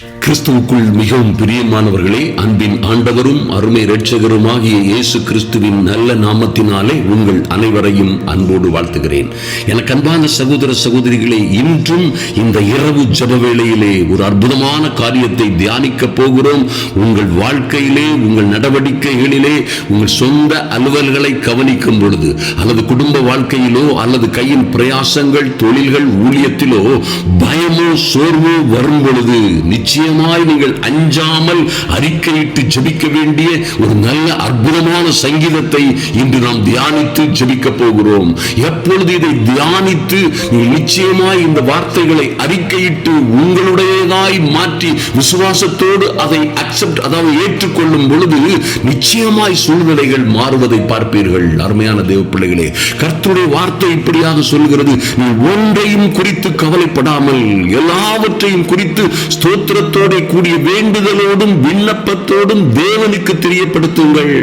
கிறிஸ்துவுக்குள் மிகவும் பிரியமானவர்களே அன்பின் ஆண்டவரும் அருமை இரட்சகருமாகிய இயேசு கிறிஸ்துவின் நல்ல நாமத்தினாலே உங்கள் அனைவரையும் அன்போடு வாழ்த்துகிறேன். எனக்கு அன்பான சகோதர சகோதரிகளே இன்றும் இந்த இரவு ஜப வேளையிலே ஒரு அற்புதமான காரியத்தை தியானிக்க போகிறோம். உங்கள் வாழ்க்கையிலே உங்கள் நடவடிக்கைகளிலே உங்கள் சொந்த அலுவல்களை கவனிக்கும் பொழுது அல்லது குடும்ப வாழ்க்கையிலோ அல்லது கையின் பிரயாசங்கள் தொழில்கள் ஊழியத்திலோ பயமோ சோர்வோ வரும் பொழுது நிச்சயம் நிச்சயமாய் நீங்கள் அஞ்சாமல் அறிக்கையிட்டு ஜபிக்க வேண்டிய ஒரு நல்ல அற்புதமான சங்கீதத்தை இன்று நாம் தியானித்து ஜபிக்க போகிறோம். எப்பொழுது இதை தியானித்து நீங்கள் நிச்சயமாய் இந்த வார்த்தைகளை அறிக்கையிட்டு உங்களுடையதாய் மாற்றி விசுவாசத்தோடு அதை அக்செப்ட் அதாவது ஏற்றுக்கொள்ளும் பொழுது நிச்சயமாய் சூழ்நிலைகள் மாறுவதை பார்ப்பீர்கள். அருமையான தேவ பிள்ளைகளே கர்த்தருடைய வார்த்தை இப்படியாக சொல்கிறது. நீ ஒன்றையும் குறித்து கவலைப்படாமல் எல்லாவற்றையும் குறித்து ஸ்தோத்திரத்தோட கூடிய வேண்டுதலோடும் விண்ணப்பத்தோடும் தேவனுக்கு தெரியப்படுத்துங்கள்.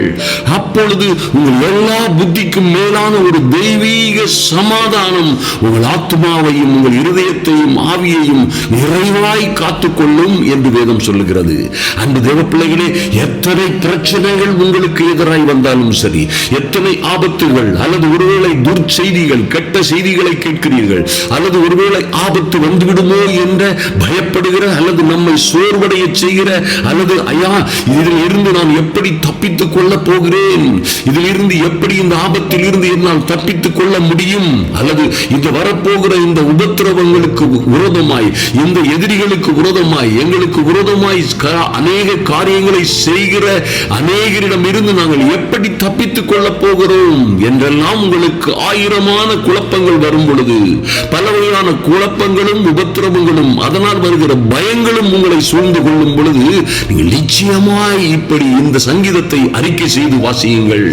அப்பொழுது உங்கள் எல்லா புத்திக்கும் மேலான ஒரு தெய்வீக சமாதானம் உங்கள் ஆத்மாவையும் உங்கள் இருதயத்தையும் ஆவியையும் நிறைவாய் காத்துக்கொள்ளும் என்று வேதம் சொல்லுகிறது. அன்பு தேவ பிள்ளைகளே எத்தனை பிரச்சனைகள் உங்களுக்கு எதிராய் வந்தாலும் சரி எத்தனை ஆபத்துகள் அல்லது ஒருவேளை துர்ச்செய்திகள் கெட்ட செய்திகளை கேட்கிறீர்கள் அல்லது ஒருவேளை ஆபத்து வந்துவிடுமோ என்ற பயப்படுகிற அல்லது நம்ம நம்மை சோர்வடைய செய்கிற அல்லது ஐயா இதில் இருந்து நான் எப்படி தப்பித்துக் கொள்ள போகிறேன்? இதில் இருந்து எப்படி இந்த ஆபத்தில் இருந்து என்னால் தப்பித்துக் கொள்ள முடியும்? அல்லது இந்த வரப்போகிற இந்த உபத்திரவங்களுக்கு விரோதமாய் இந்த எதிரிகளுக்கு விரோதமாய் எங்களுக்கு விரோதமாய் அநேக காரியங்களை செய்கிற அநேகரிடம் இருந்து நாங்கள் எப்படி தப்பித்துக் கொள்ள போகிறோம்? என்றெல்லாம் உங்களுக்கு ஆயிரமான குழப்பங்கள் வரும் பொழுது பல வகையான குழப்பங்களும் உபத்திரவங்களும் அதனால் வருகிற பயங்களும் உங்களை சூழ்ந்து கொள்ளும் பொழுது நீங்கள் நிச்சயமாய் இப்படி இந்த சங்கீதத்தை அறிக்கை செய்து வாசியுங்கள்.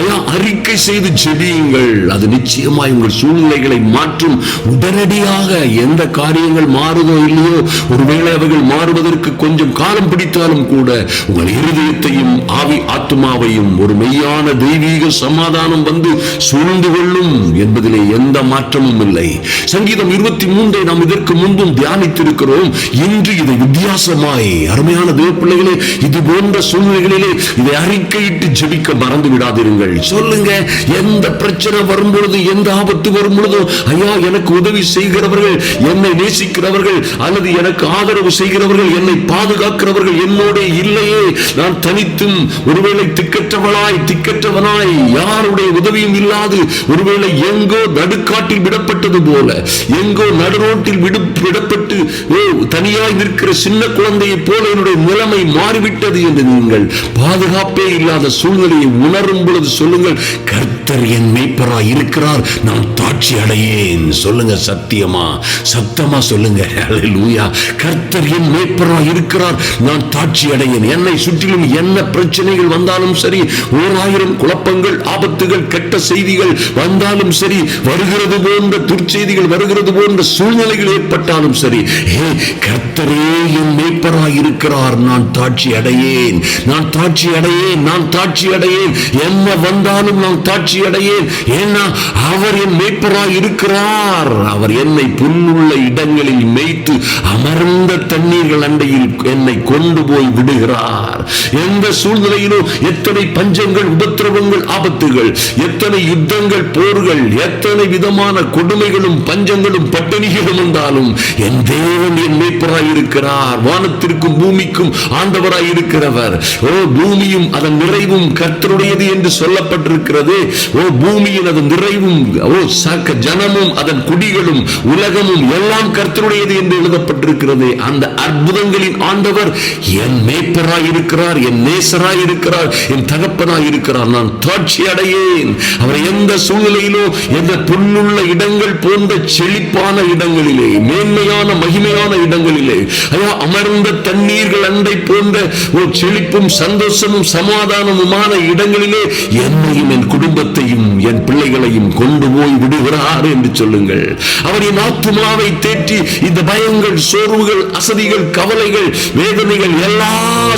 ஐயா அறிக்கை செய்து ஜெபியுங்கள். அது நிச்சயமாய் உங்கள் சூழ்நிலைகளை மாற்றும். உடனடியாக எந்த காரியங்கள் மாறுதோ இல்லையோ ஒருவேளை அவைகள் மாறுவதற்கு கொஞ்சம் காலம் பிடித்தாலும் கூட உங்கள் இருதயத்தையும் ஆவி ஆத்மாவையும் ஒரு மெய்யான தெய்வீக சமாதானம் வந்து சூழ்ந்து கொள்ளும் என்பதிலே எந்த மாற்றமும் இல்லை. சங்கீதம் இருபத்தி மூன்றை நாம் இதற்கு முன்பும் தியானித்திருக்கிறோம். இன்று இதை வித்தியாசமாய் அருமையான தேவ பிள்ளைகளே இது போன்ற சூழ்நிலைகளிலே இதை அறிக்கையிட்டு ஜெபிக்க மறந்து விடாதிருங்கள். சொல்லுங்க எந்த பிரச்சனை வரும்பொழுது எந்த ஆபத்து வரும் ஐயா எனக்கு உதவி செய்கிறவர்கள் என்னை நேசிக்கிறவர்கள் அல்லது எனக்கு ஆதரவு செய்கிறவர்கள் என்னை பாதுகாக்கிறவர்கள் என்னோட இல்லையே. நான் தனித்தும் ஒருவேளை திக்கற்றவளாய் திக்கற்றவனாய் யாருடைய உதவியும் இல்லாது ஒருவேளை எங்கோ நடுக்காட்டில் விடப்பட்டது போல எங்கோ நடுரோட்டில் விடு விடப்பட்டு ஓ தனியாய் நிற்கிற சின்ன குழந்தையை போல என்னுடைய நிலைமை மாறிவிட்டது என்று நீங்கள் பாதுகாப்பே இல்லாத சூழ்நிலையை உணரும் பொழுது சொல்லுங்கள் கர்த்தர் என் மெய்ப்பராய் இருக்கிறார் நான் தாட்சி அடையேன். சொல்லுங்க சத்தியமா? சத்தமா சொல்லுங்க. லூயா கர்த்தர் என் மெய்ப்பராய் இருக்கிறார் நான் தாட்சி அடையேன். என்னை சுற்றிலும் என்ன பிரச்சனைகள் வந்தாலும் சரி ஓராயிரம் குழப்பங்கள் ஆபத்துகள் கெட்ட செய்திகள் வந்தாலும் சரி வருகிறது போன்ற துர்ச்செய்திகள் வருகிறது போன்ற சூழ்நிலைகள் ஏற்பட்டாலும் சரி ஏ கர்த்தரே என் மெய்ப்பராய் இருக்கிறார் நான் தாட்சி அடையேன். நான் தாட்சி அடையேன். நான் தாட்சி அடையேன். என்ன வந்தாலும் நான் தாட்சி அடையேன். ஏன்னா அவர் என் மேய்ப்பராய் இருக்கிறார். அவர் என்னை புல்லுள்ள இடங்களில் மேய்த்து அமர்ந்த தண்ணீர்கள் அண்டையில் என்னை கொண்டு போய் விடுகிறார். எந்த சூழ்நிலையிலும் எத்தனை பஞ்சங்கள் உபத்திரவங்கள் ஆபத்துகள் எத்தனை யுத்தங்கள் போர்கள் எத்தனை விதமான கொடுமைகளும் பஞ்சங்களும் பட்டினிகளும் வந்தாலும் என் தேவன் என் மேய்ப்பராய் இருக்கிறார். வானத்திற்கும் பூமிக்கும் ஆண்டவராய் இருக்கிறவர். ஓ பூமியும் அதன் நிறைவும் கர்த்தருடையது என்று சொல்லப்பட்டிருக்கிறது. ஓ பூமியின் அதன் நிறைவும் ஓ சக ஜனமும் அதன் குடிகளும் உலகமும் எல்லாம் கர்த்தருடையது என்று எழுதப்பட்டிருக்கிறது. அந்த அற்புதங்களின் ஆண்டவர் என் மேய்ப்பராய் இருக்கிறார் என் நேசராய் இருக்கிறார் என் தகப்பனாய் இருக்கிறார் நான் தாட்சி அடையேன். அவர் எந்த சூழ்நிலையிலோ எந்த புல்லுள்ள இடங்கள் போன்ற செழிப்பான இடங்களிலே மேன்மையான மகிமையான இடங்களிலே ஐயா அமர்ந்த தண்ணீர்கள் அண்டை போன்ற ஒரு செழிப்பும் சந்தோஷமும் சமாதானமுமான இடங்களிலே என்னையும் என் குடும்பத்தையும் என் பிள்ளைகளையும் கொண்டு போய் விடுகிறார் என்று சொல்லுங்கள். அவர் என் ஆத்துமாவை தேற்றி இந்த பயங்கள் சோர்வுகள் அசதிகள் துன்பங்கள் கவலைகள் வேதனைகள் எல்லா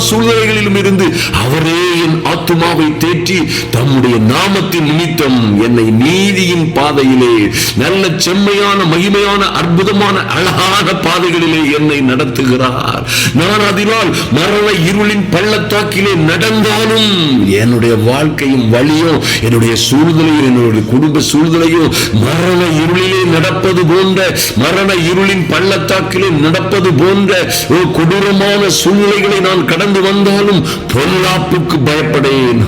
சூழ்நிலைகளிலும் இருந்து அவரே என் ஆத்மாவை தேற்றி தம்முடைய நாமத்தின் நிமித்தம் என்னை நீதியின் பாதையிலே நல்ல செம்மையான மகிமையான அற்புதமான அழகான பாதைகளிலே என்னை நடத்துகிறார். நான் அதனால் மரண இருளின் பள்ளத்தாக்கிலே நடந்தாலும் என்னுடைய வாழ்க்கையும் வழியும் என்னுடைய சூழ்நிலையும் என்னுடைய குடும்ப சூழ்நிலையும் மரண இருளிலே நடப்பது போன்ற மரண இருளின் பள்ளத்தாக்கிலே நடப்பது போன்ற கொடூரமான சூழ்நிலைகளை நான் கடந்து வந்தாலும் பொல்லாப்புக்கு பயப்படேன்.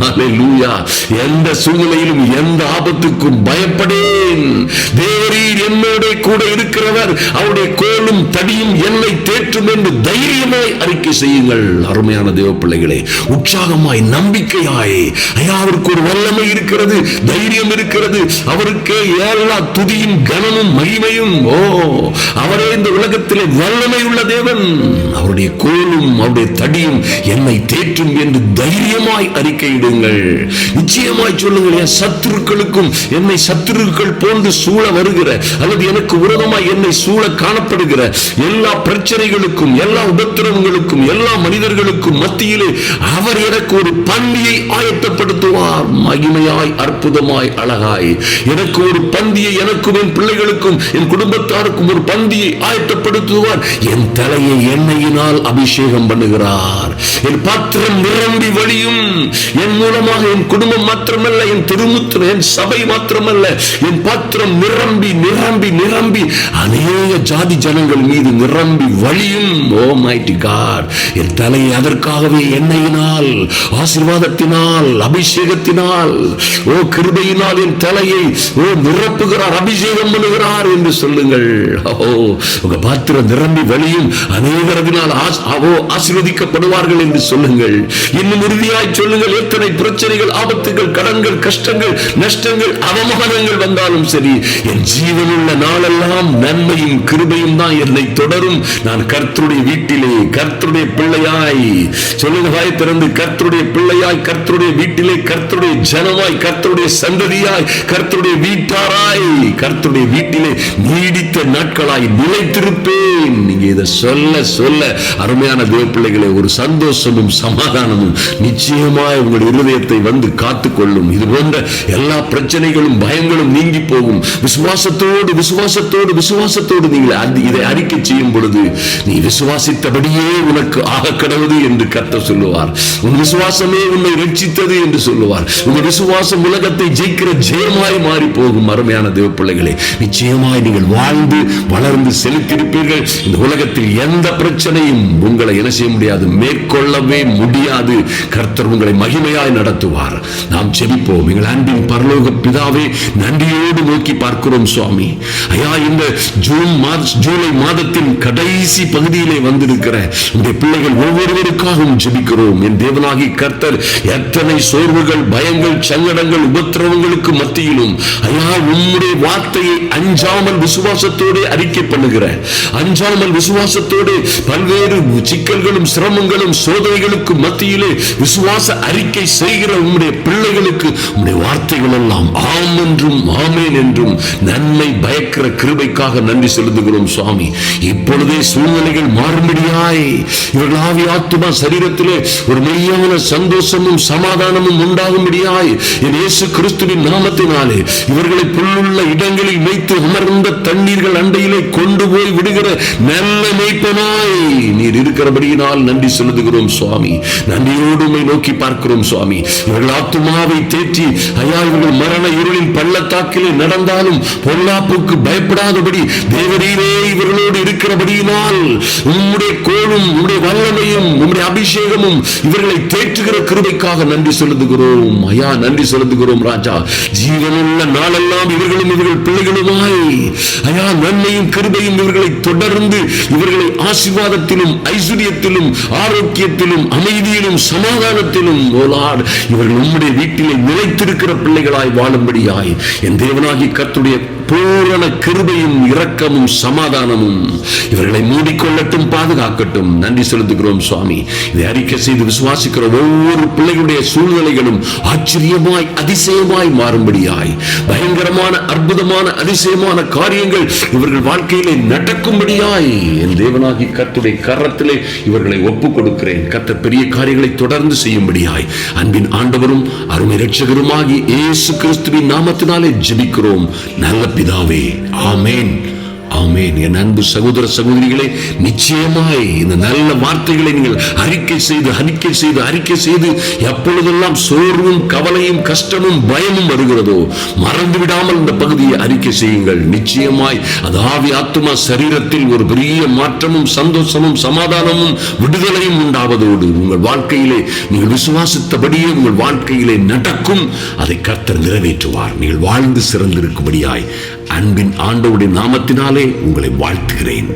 எந்த சூழ்நிலையிலும் எந்த ஆபத்துக்கும் பயப்படேன். தேவரீர் என்னோட கூட இருக்கிறவர் அவருடைய கோலும் தடியும் என்னை தேற்றும் என்று தைரியமாய் அறிக்கை செய்யுங்கள். அருமையான தேவ பிள்ளைகளே உற்சாகமாய் நம்பிக்கையாய். ஐயா அவருக்கு ஒரு வல்லமை இருக்கிறது தைரியம் இருக்கிறது. அவருக்கு எல்லா துதியும் கனமும் மகிமையும். ஓ அவரே இந்த உலகத்திலே வல்லமை உள்ள தேவன். அவருடைய கோலும் அவருடைய தடியும் என்னை தேற்றும் என்று தைரியமாய் அறிக்கையிடுங்கள். நிச்சயமாய் சொல்லுங்கள் என் சத்துருக்களுக்கும் என்னை சத்துருக்கள் போன்று சூழ வருகிற அல்லது எனக்கு உரதமாய் என்னை சூழ காணப்படுகிற எல்லா பிரச்சனைகளுக்கும் எல்லா உபத்திரவங்களுக்கும் எல்லா மனிதர்களுக்கும் மத்தியிலே அவர் எனக்கு ஒரு பந்தியை ஆயத்தப்படுத்துவார். மகிமையாய் அற்புதமாய் அழகாய். எனக்கு ஒரு பந்தியை எனக்கும் என் பிள்ளைகளுக்கும் என் குடும்பத்தாருக்கும் ஒரு பந்தியை ஆயத்தப்படுத்துவார். என் தலையை எண்ணெயினால் அபிஷேகம் பண்ணுகிறார். என் பாத்திரம் நிரம்பி வழியும். என் மூலமாக என் குடும்பம் மாத்திரமல்ல என் திருமுத்திரம் என் சபை மாத்திரமல்ல. என் பாத்திரம் நிரம்பி நிரம்பி நிரம்பி அநேக ஜாதி ஜனங்கள் மீது நிரம்பி வழியும். ஓ மைட்டி காட். என் தலையை அதற்காகவே எண்ணெயினால் ஆசீர்வாதத்தினால் அபிஷேகத்தினால். ஓ கிருபையினால் என் தலையை ஓ நிரப்புகிறார் அபிஷேகம் பண்ணுகிறார் என்று சொல்லுங்கள். ஓ உங்க பாத்திரம் நிரம்பி வழியும். அநேகரதினால் ஆசீர்வதிக்கப்படுவார்கள் என்று சொல்லுங்கள். இன்னும் உறுதியாய் சொல்லுங்கள். எத்தனை பிரச்சனைகள் ஆபத்துகள் கடன்கள் கஷ்டங்கள் நஷ்டங்கள் அவமானங்கள் வந்தாலும் சரி என் ஜீவனுள்ள நாளெல்லாம் நன்மையும் கிருபையும் தான் என்னை தொடரும். நான் கர்த்தருடைய வீட்டிலே கர்த்தருடைய பிள்ளையாய். சொல்லுங்க வாய் திறந்து கர்த்தருடைய பிள்ளையாய் கர்த்தருடைய வீட்டிலே கர்த்தருடைய ஜனமாய் கர்த்தருடைய சந்ததியாய் கர்த்தருடைய வீட்டாராய் கர்த்தருடைய வீட்டிலே நீடித்த நாட்களாய் நிலைத்திருப்பேன். நீங்க இதை சொல்ல சொல்ல அருமையான தேவ பிள்ளைகளை ஒரு சந்தோஷம் சந்தோஷமும் சமாதானமும் நிச்சயமாய் உங்கள் இருதயத்தை வந்து காத்துக்கொள்ளும். இது போன்ற எல்லா பிரச்சனைகளும் பயங்களும் நீங்கி போகும். விசுவாசத்தோடு விசுவாசத்தோடு விசுவாசத்தோடு நீங்கள் இதை அறிக்கை செய்யும் பொழுது நீ விசுவாசித்தபடியே உனக்கு ஆக கடவுது என்று கத்த சொல்லுவார். உன் விசுவாசமே உன்னை ரட்சித்தது என்று சொல்லுவார். உங்க விசுவாசம் உலகத்தை ஜெயிக்கிற ஜெயமாய் மாறி போகும் அருமையான தேவ பிள்ளைகளே நிச்சயமாய் நீங்கள் வாழ்ந்து வளர்ந்து செலுத்திருப்பீர்கள் இந்த உலகத்தில் எந்த பிரச்சனையும் உங்களை என்ன செய்ய முடியாது கொள்ளவே முடியாது. கர்த்தர் உங்களை மகிமையாய் நடத்துவார். நாம் செபிப்போம் எங்கள் அன்பின் பரலோக பிதாவே நன்றியோடு நோக்கி பார்க்கிறோம் சுவாமி. ஐயா இந்த ஜூன் மாத ஜூலை மாதத்தின் கடைசி பகுதியிலே வந்திருக்கிற இந்த பிள்ளைகள் ஒவ்வொருவருக்காகவும் ஜெபிக்கிறோம். என் தேவனாகி கர்த்தர் எத்தனை சோர்வுகள் பயங்கள் சங்கடங்கள் உபத்திரவங்களுக்கு மத்தியிலும் ஐயா உம்முடைய வார்த்தையை அஞ்சாமல் விசுவாசத்தோடு அறிக்கை பண்ணுகிற அஞ்சாமல் விசுவாசத்தோடு பல்வேறு சிக்கல்களும் சிரமங்களும் சோதனைகளுக்கு மத்தியிலே விசுவாச அறிக்கை செய்கிற உம்முடைய பிள்ளைகளுக்கு உம்முடைய வார்த்தைகள் எல்லாம் ஆம் என்றும் ஆமேன் என்றும் நன்மை பயக்கிற கிருபைக்காக நன்றி செலுத்துகிறோம் சுவாமி. இப்பொழுதே சூழ்நிலைகள் மாறும்படியாய். இவர்கள் ஆவி ஆத்துமா சரீரத்திலே ஒரு மெய்யான சந்தோஷமும் சமாதானமும் உண்டாகும்படியாய் என் இயேசு கிறிஸ்துவின் நாமத்தினாலே இவர்களை புல்லுள்ள இடங்களில் வைத்து அமர்ந்த தண்ணீர்கள் அண்டையிலே கொண்டு போய் விடுகிற நல்ல மேய்ப்பனாய். நீர் இருக்கிறபடியினால் நன்றி செலுத்துகிறோம் பார்க்கிறோம் சுவாமி. நன்றியோடு உம்மை நோக்கி பார்க்கிறோம் சுவாமி. இவர்கள் ஆத்துமாவை தேற்றி ஐயா இவர்கள் மரண இருளின் பள்ளத்தாக்கிலே நடந்தாலும் பொல்லாப்புக்கு பயப்படாதபடி தேவரீரே இவர்களோடு இருக்கிறபடியினால் உம்முடைய கோலும் உம்முடைய வல்லமையும் உம்முடைய அபிஷேகமும் இவர்களை தேற்றுகிற கிருபைக்காக நன்றி செலுத்துகிறோம். ஐயா நன்றி செலுத்துகிறோம் ராஜா. ஜீவனுள்ள நாளெல்லாம் இவர்களும் இவர்கள் பிள்ளைகளுமாய் ஐயா நன்மையும் கிருபையும் இவர்களை தொடர்ந்து இவர்களை ஆசீர்வாதத்திலும் ஐஸ்வர்யத்திலும் ஆரோக்கியத்திலும் அமைதியிலும் சமாதானத்திலும் ஓலார் இவர்கள் உம்முடைய வீட்டிலே நிலைத்திருக்கிற பிள்ளைகளாய் வாழும்படியாய். என் தேவனாகி கத்துடைய பூரண கிருபையும் இரக்கமும் சமாதானமும். இவர்களை மூடிக்கொள்ளட்டும் பாதுகாக்கட்டும். நன்றி செலுத்துகிறோம் சுவாமி. இதை அறிக்கை செய்து விசுவாசிக்கிற ஒவ்வொரு பிள்ளைகளுடைய சூழ்நிலைகளும் ஆச்சரியமாய் அதிசயமாய் மாறும்படியாய். பயங்கரமான அற்புதமான அதிசயமான காரியங்கள் இவர்கள் வாழ்க்கையிலே நடக்கும்படியாய். என் தேவனாகி கத்துடைய கரத்திலே இவர்களை ஒப்புக் கொடுக்கிறேன் கத்த பெரிய காரியங்களை தொடர்ந்து செய்யும்படியாய். அன்பின் ஆண்டவரும் அருமை ரட்சகருமாகி இயேசு கிறிஸ்துவின் நாமத்தினாலே ஜெபிக்கிறோம். நல்ல பிதாவே ஆமேன். ஆமேன். என் அன்பு சகோதர சகோதரிகளே நிச்சயமாய் இந்த நல்ல வார்த்தைகளை நீங்கள் அறிக்கை செய்து அறிக்கை செய்து அறிக்கை செய்து எப்பொழுதெல்லாம் சோர்வும் கவலையும் கஷ்டமும் பயமும் வருகிறதோ மறந்து விடாமல் இந்த பகுதியை அறிக்கை செய்யுங்கள். நிச்சயமாய் அது ஆவி ஆத்மா சரீரத்தில் ஒரு பெரிய மாற்றமும் சந்தோஷமும் சமாதானமும் விடுதலையும் உண்டாவதோடு உங்கள் வாழ்க்கையிலே நீங்கள் விசுவாசித்தபடியே உங்கள் வாழ்க்கையிலே நடக்கும். அதை கர்த்தர் நிறைவேற்றுவார். நீங்கள் வாழ்ந்து சிறந்திருக்கும்படியாய். அன்பின் ஆண்டவுடைய நாமத்தினாலே உங்களை வாழ்த்துகிறேன்.